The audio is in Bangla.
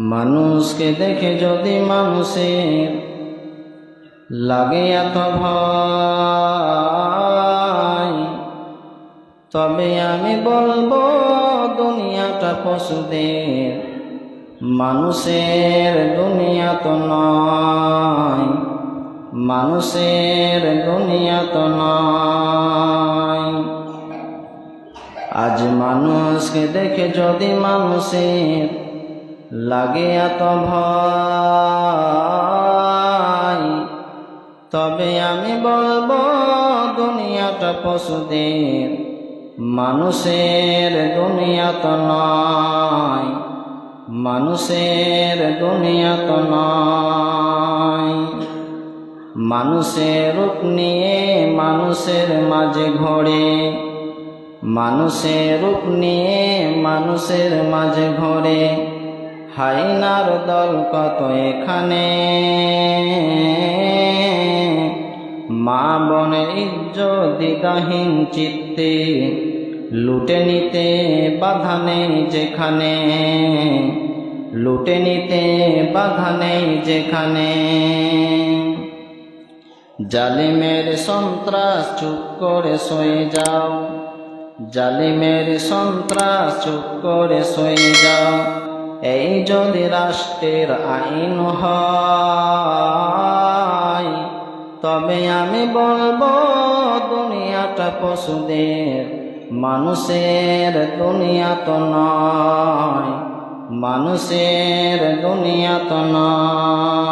মানুষকে দেখে যদি মানুষের লাগে এত ভয়, তবে আমি বলব, দুনিয়াটা পশুদের, মানুষের দুনিয়া তো নয়, মানুষের দুনিয়া তো নয়। আজ মানুষকে দেখে যদি মানুষের লাগে এত ভয়। তবে আমি বলব, দুনিয়াটা পশুদের, মানুষের দুনিয়া তো নয়। মানুষের দুনিয়া তো নয়। মানুষের রূপ নিয়ে মানুষের মাঝে ঘোরে। মানুষের রূপ নিয়ে মানুষের মাঝে ঘোরে। হাইনার দল কত এখানে? মা বনের ইজ্জতিদাহীন চিত্তে, লুটে নিতে বাধা নেই যেখানে। লুটে নিতে বাধা নেই যেখানে। জালিমের সন্ত্রাস চুপ করে সয়ে যাও। জালিমের সন্ত্রাস চুপ করে সয়ে যাও। এই যদি রাষ্ট্রের আইন হয়, তবে আমি বলব, দুনিয়াটা পশুদের, মানুষের দুনিয়া তো নয়, মানুষের দুনিয়া তো নয়।